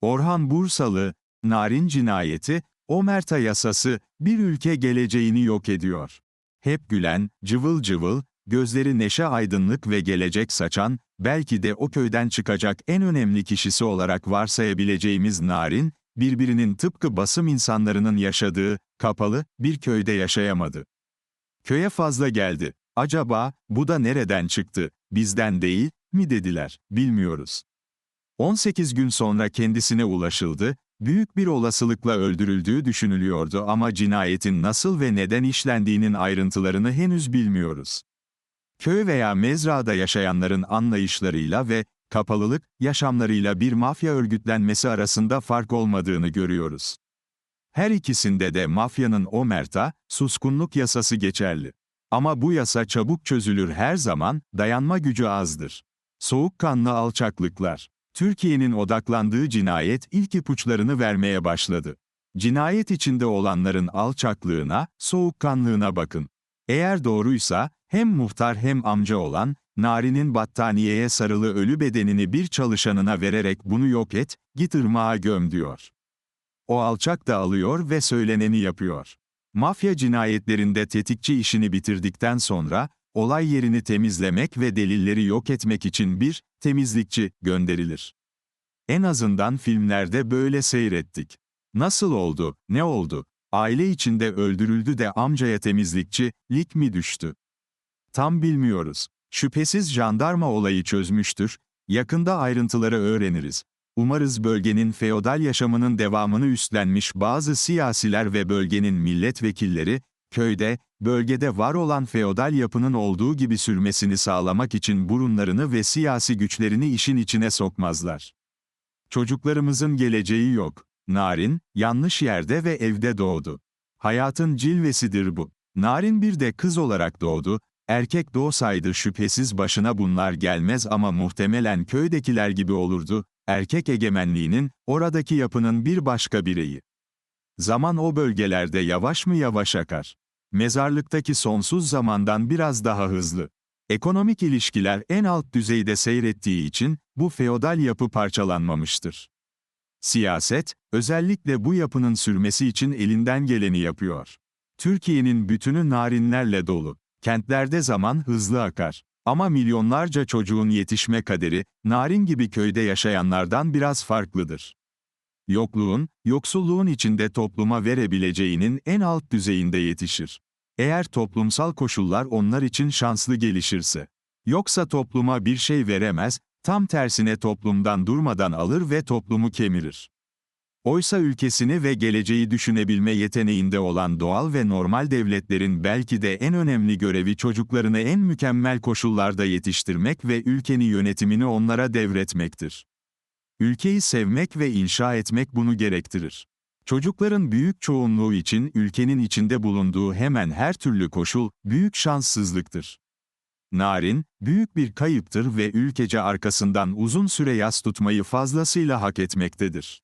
Orhan Bursalı, Narin cinayeti, Omerta yasası, bir ülke geleceğini yok ediyor. Hep gülen, cıvıl cıvıl, gözleri neşe aydınlık ve gelecek saçan, belki de o köyden çıkacak en önemli kişisi olarak varsayabileceğimiz Narin, birbirinin tıpkı basım insanlarının yaşadığı, kapalı, bir köyde yaşayamadı. Köye fazla geldi. Acaba, bu da nereden çıktı, bizden değil, mi dediler, bilmiyoruz. 18 gün sonra kendisine ulaşıldı, büyük bir olasılıkla öldürüldüğü düşünülüyordu ama cinayetin nasıl ve neden işlendiğinin ayrıntılarını henüz bilmiyoruz. Köy veya mezrada yaşayanların anlayışlarıyla ve kapalılık yaşamlarıyla bir mafya örgütlenmesi arasında fark olmadığını görüyoruz. Her ikisinde de mafyanın omerta, suskunluk yasası geçerli. Ama bu yasa çabuk çözülür her zaman, dayanma gücü azdır. Soğukkanlı alçaklıklar. Türkiye'nin odaklandığı cinayet ilk ipuçlarını vermeye başladı. Cinayet içinde olanların alçaklığına, soğukkanlığına bakın. Eğer doğruysa, hem muhtar hem amca olan, Nari'nin battaniyeye sarılı ölü bedenini bir çalışanına vererek bunu yok et, git ırmağa göm diyor. O alçak da alıyor ve söyleneni yapıyor. Mafya cinayetlerinde tetikçi işini bitirdikten sonra, olay yerini temizlemek ve delilleri yok etmek için bir temizlikçi gönderilir. En azından filmlerde böyle seyrettik. Nasıl oldu, ne oldu? Aile içinde öldürüldü de amcaya temizlikçi, lik mi düştü? Tam bilmiyoruz. Şüphesiz jandarma olayı çözmüştür, yakında ayrıntıları öğreniriz. Umarız bölgenin feodal yaşamının devamını üstlenmiş bazı siyasiler ve bölgenin milletvekilleri, köyde, bölgede var olan feodal yapının olduğu gibi sürmesini sağlamak için burunlarını ve siyasi güçlerini işin içine sokmazlar. Çocuklarımızın geleceği yok. Narin, yanlış yerde ve evde doğdu. Hayatın cilvesidir bu. Narin bir de kız olarak doğdu, erkek doğsaydı şüphesiz başına bunlar gelmez ama muhtemelen köydekiler gibi olurdu, erkek egemenliğinin, oradaki yapının bir başka bireyi. Zaman o bölgelerde yavaş mı yavaş akar. Mezarlıktaki sonsuz zamandan biraz daha hızlı. Ekonomik ilişkiler en alt düzeyde seyrettiği için, bu feodal yapı parçalanmamıştır. Siyaset, özellikle bu yapının sürmesi için elinden geleni yapıyor. Türkiye'nin bütünü narinlerle dolu. Kentlerde zaman hızlı akar. Ama milyonlarca çocuğun yetişme kaderi, narin gibi köyde yaşayanlardan biraz farklıdır. Yokluğun, yoksulluğun içinde topluma verebileceğinin en alt düzeyinde yetişir. Eğer toplumsal koşullar onlar için şanslı gelişirse. Yoksa topluma bir şey veremez, tam tersine toplumdan durmadan alır ve toplumu kemirir. Oysa ülkesini ve geleceği düşünebilme yeteneğinde olan doğal ve normal devletlerin belki de en önemli görevi çocuklarını en mükemmel koşullarda yetiştirmek ve ülkenin yönetimini onlara devretmektir. Ülkeyi sevmek ve inşa etmek bunu gerektirir. Çocukların büyük çoğunluğu için ülkenin içinde bulunduğu hemen her türlü koşul, büyük şanssızlıktır. Narin, büyük bir kayıptır ve ülkece arkasından uzun süre yas tutmayı fazlasıyla hak etmektedir.